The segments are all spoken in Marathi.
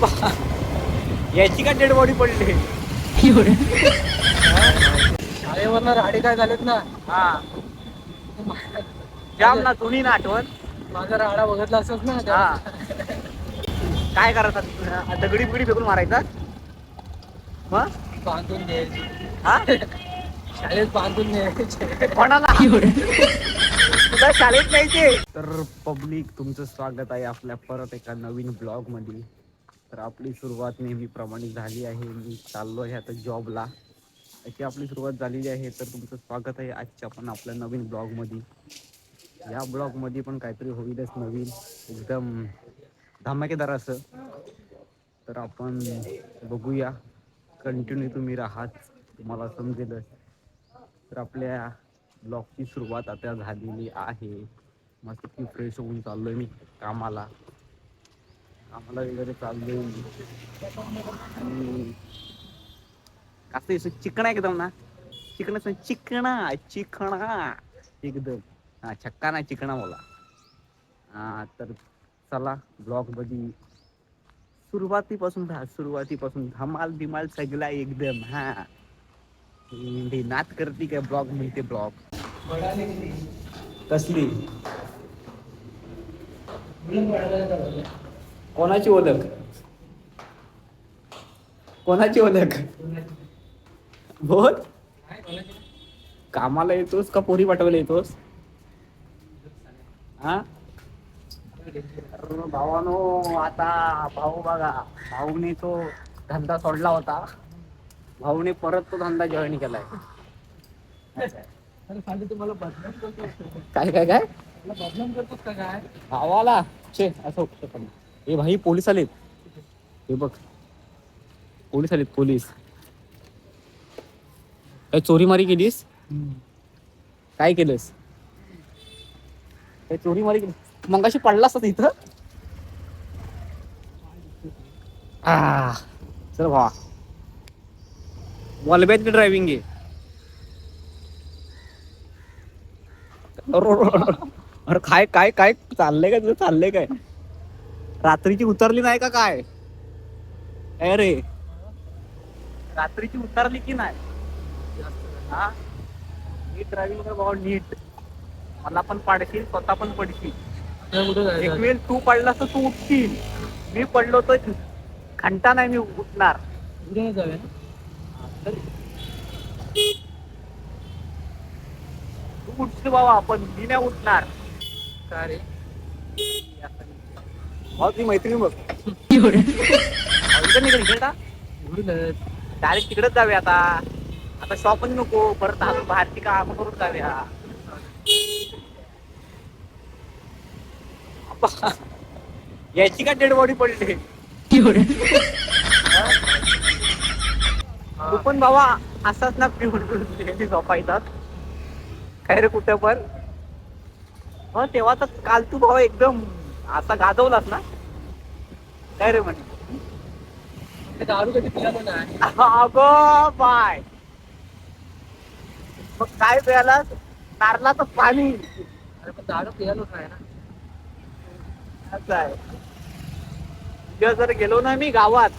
याची का डेड बॉडी पडली? शाळेवरनं राडे काय झालेत ना? हा. जाम ना तुम्ही ना आठवण. माझा राडा बघितला असत ना हा. काय करायचं दगडी बिगडी फेकून मारायचा? मग? बांधून द्यायची हा? शाळेत बांधून द्यायचे कोणाला? शाळेत नाही तर पब्लिक तुमचं स्वागत आहे आपल्या परत एका नवीन ब्लॉगमध्ये तर आपली सुरुवात नेहमीप्रमाणे झाली आहे. मी चाललो आहे आता जॉबला. अशी आपली सुरुवात झालेली आहे तर तुमचं स्वागत आहे आजच्या पण आपल्या नवीन ब्लॉगमध्ये. या ब्लॉगमध्ये पण काहीतरी होईलच नवीन एकदम धमाकेदार असं. तर आपण बघूया. कंटिन्यू तुम्ही राहात तुम्हाला समजेलच. तर आपल्या ब्लॉगची सुरुवात आता झालेली आहे. मस्त की फ्रेश होऊन चाललो आहे मी कामाला. आम्हाला वगैरे चाललोय. आणि कसं असं चिकणा एकदम ना चिकणा चिकणा चिकणा. एकदम. हा छक्का ना चिकणा बोला हा तर चला ब्लॉग बघी. सुरुवातीपासून धा सुरुवातीपासून धमाल बिमाल सगळा एकदम हा. नात करते काय ब्लॉग म्हणते ब्लॉग? कसली? कोणाची ओळख? कोणाची ओळख? बोल. कामाला येतोस का पोरी पाठवायला येतोस? हा? भावानो आता भाऊ बघा भाऊने तो धंदा सोडला होता. भाऊने परत तो धंदा जॉईन केलाय. काय काय काय? काय भावाला छे असं हे ए भाई पोलीस आलेत. हे बघ. पोलीस आलेत पोलीस. काय चोरी मारी केलीस? काय केलंस? काय चोरी मारी केली. मग पडला पडलास इथं. आ चल वा वलब्यात ड्रायव्हिंग आहे? अरे काय काय काय चाललंय काय तुझं? चाललंय काय? रात्रीची उतरली नाही का काय? काय रे. रात्रीची उतरली की नाही? हा? नीट ड्रायव्हिंग कर बाबा नीट. मला पण पाडशील स्वतः पण पडशील. एक वेळ तू पडलास तर तू उठशील. मी पडलो तर घंटा नाही मी उठणार. तू उठशील बाबा आपण मी नाही उठणार. का रे? भाऊ ती मैत्रीण बघ. इकडे निघेल एवढं डायरेक्ट तिकडेच जाऊया आता. आता शॉप नको परत अजून बाहेरची काम करून जाऊया. याची का डेड बॉडी पडली? तू पण बाबा असाच ना पिऊन पिऊन झोपा येतात काय रे कुठे पण? हो तेव्हा तर काल तू भाऊ एकदम असा गाजवलास ना? काय रे म्हणे? दारू कधी पिला नाही अगो बाय. मग काय प्यायला नारळाचं पाणी. अरे पण दारू पियालोच नाही ना? असं आहे. उद्या जर गेलो ना मी गावात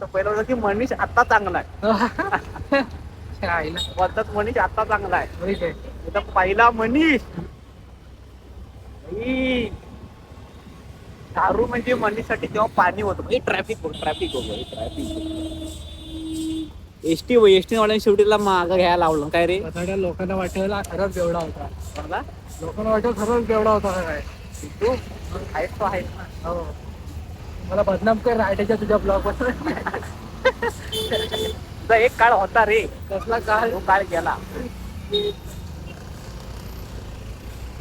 तर पहिलं होतं की मनीष आता चांगला आहे. बोलतात मनीष आता चांगला आहे. आता पहिला मनीष. दारू म्हणजे मनीषसाठी तेव्हा पाणी होतं म्हणजे ट्रॅफिक बघ ट्रॅफिक बघ traffic S T S T वाल्याने शेवटीला मागं घ्यायला लावलं काय रे? सगळ्या लोकांना वाटेल हा खरंच बेवडा होता. मला लोकांना वाटेल खरंच बेवडा होता काय? तू? आहेस तो आहेस ना. हो. मला बदनाम कर रायटेच्या तुझ्या ब्लॉग वर. एक काळ होता रे. कसला काय तो काळ गेला.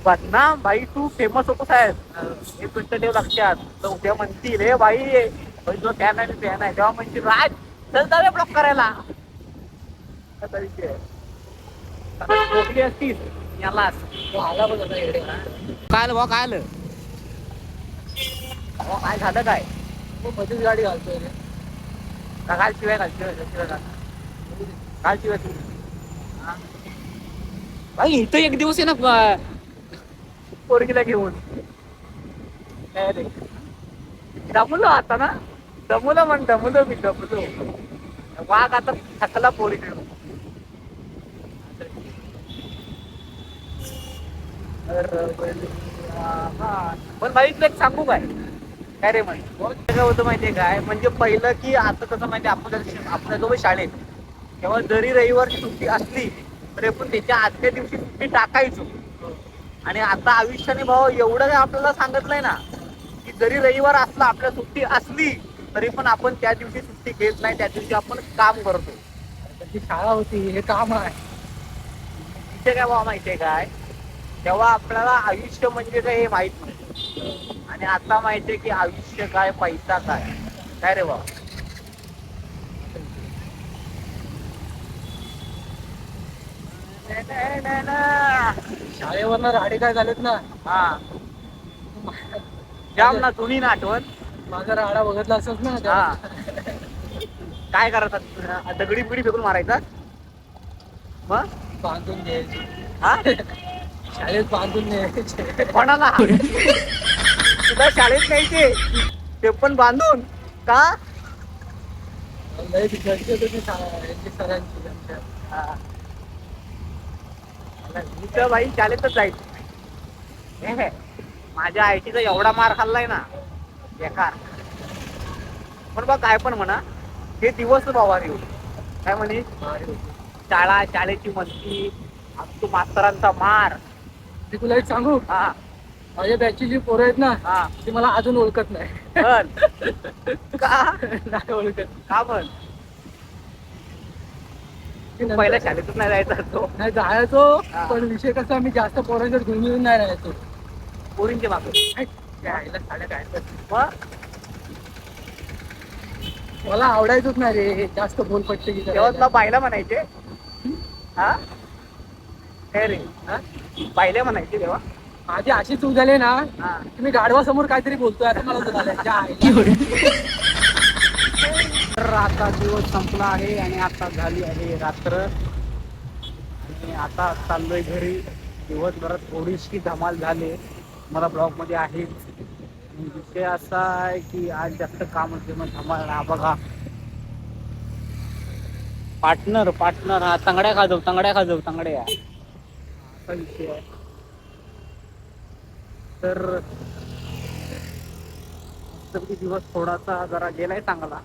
बदनाम भाई तू फेमस होतोस आहेस हे तुमचं ठेव लक्षात. तर उद्या म्हणतील हे बाई बाई, जो फॅन आहे फॅन आहे. तेव्हा म्हणतील राज चल जाऊया ब्लॉक करायला. असा विषय असतीस यालाच. आला बघ इकडे. काय आलं भाऊ काय आलं? भाऊ, काय झालं काय? मध्येच गाडी घालतोय रे. काल शिवाय घाल शिवाय शिवाय घाल. काल शिवाय तू? भाई इथं एक दिवस आहे ना पोरगीला घेऊन. काय रे दमलो आता ना. दमलो म्हण दमलो मी दमलो. वाघ आता थकला पोळी पण भाई तुला एक सांगू काय? काय रे म्हणजे काय होतं माहितीये काय? म्हणजे पहिलं की आता कसं माहितीये आपण आपल्यासोबत शाळेत तेव्हा जरी रविवारची सुट्टी असली तरी आपण त्याच्या आजच्या दिवशी सुट्टी टाकायचो. आणि आता आयुष्याने भाऊ एवढं आपल्याला सांगितलंय ना की जरी रविवार असला आपल्या सुट्टी असली तरी पण आपण त्या दिवशी सुट्टी घेत नाही त्या दिवशी आपण काम करतो. त्याची शाळा होती हे काम आहे. तिथे काय भाऊ माहितीये काय? तेव्हा आपल्याला आयुष्य म्हणजे काय हे माहीत नाही. आणि आता माहितीये की आयुष्य काय पैसा काय. काय रे भाऊ? शाळेवरनं राडे काय झालेत ना? हा. जाम ना तुम्ही ना आठवण. माझा राडा बघितला असत ना हा. काय करतात दगडी पिढी फेकून मारायचा? मग? बांधून घ्यायचे हा? शाळेत बांधून न्यायचे. कोणाला? तुला शाळेत न्यायचे. ते पण बांधून. का? यांची सरांची. मी तर भाई शाळेतच जायचं. माझ्या आयटीचा एवढा मार खाल्लाय ना बेकार. पण बघ काय पण म्हणा हे दिवस बाबा येऊ काय म्हणे. शाळा शाळेची मस्ती तो मास्तरांचा मार. मी तुला एक सांगू? हा. माझ्या बॅचची जी पोरं आहेत ना हा. ती मला अजून ओळखत नाही. पण? का? नाही ओळखत. का पण? पहिल्या शाळेतच नाही जायचा तो. नाही जायचो. पण विषय कसा मी जास्त पोरांच्या घेऊन येऊन नाही राहायचो. पोरींचे काय तर. मग? मला आवडायचंच नाही रे जास्त बोलपट्टी की तेव्हा तुला पाहिलं म्हणायचे? हा? काय रे. हा? पाहिले म्हणायचे तेव्हा? माझी अशी चूक झाली ना हा. मी गाढवा समोर काहीतरी बोलतोय आता मला आईला. तर आता दिवस संपला आहे आणि आता झाली आहे रात्र. आणि आता चाललोय घरी. दिवसभरात थोडीशी धमाल झाली. मला ब्लॉगमध्ये आहे विषय असा आहे की आज जास्त काम होते मग धमाल हा बघा. Partner partner. हा तंगड्या खाजव तंगड्या खाजव तंगड्या. असा विषय आहे. तर दिवस थोडासा जरा गेलाय चांगला.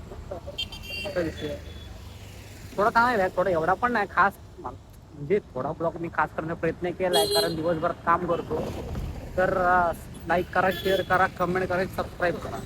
थोडं काम आहे थोडं एवढा पण नाही खास म्हणजे थोडा ब्लॉग मी खास करण्याचा प्रयत्न केला आहे कारण दिवसभर काम करतो. तर लाईक करा शेअर करा कमेंट करा सबस्क्राईब करा.